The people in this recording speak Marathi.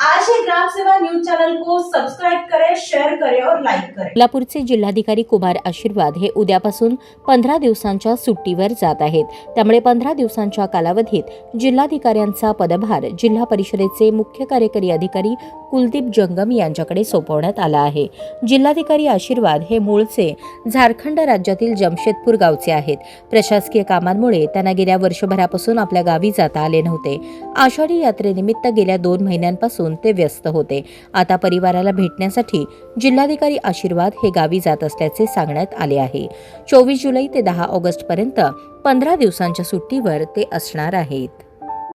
आज ही ग्राम सेवा न्यूज को सब्सक्राइब करें करें और करें. कोल्हापूरचे जिल्हाधिकारी कुमार आशीर्वाद हे उद्यापासून पंधरा दिवसांच्या सुट्टीवर जात आहेत. त्यामुळे पंधरा दिवसांच्या कालावधीत जिल्हाधिकाऱ्यांचा पदभार जिल्हा परिषदेचे मुख्य कार्यकारी अधिकारी कुलदीप जंगम यांच्याकडे सोपवण्यात आला आहे. जिल्हाधिकारी आशीर्वाद हे मूळचे झारखंड राज्यातील जमशेदपूर गावचे आहेत. प्रशासकीय कामांमुळे त्यांना गेल्या वर्षभरापासून आपल्या गावी जाता आले नव्हते. आषाढी यात्रेनिमित्त गेल्या दोन महिन्यांपासून ते व्यस्त होते. आता परिवाराला भेटण्यासाठी जिल्हाधिकारी आशीर्वाद हे गावी जात असल्याचे सांगण्यात आले आहे. चोवीस जुलै ते दहा ऑगस्टपर्यंत पंधरा दिवसांच्या सुट्टीवर ते असणार आहेत.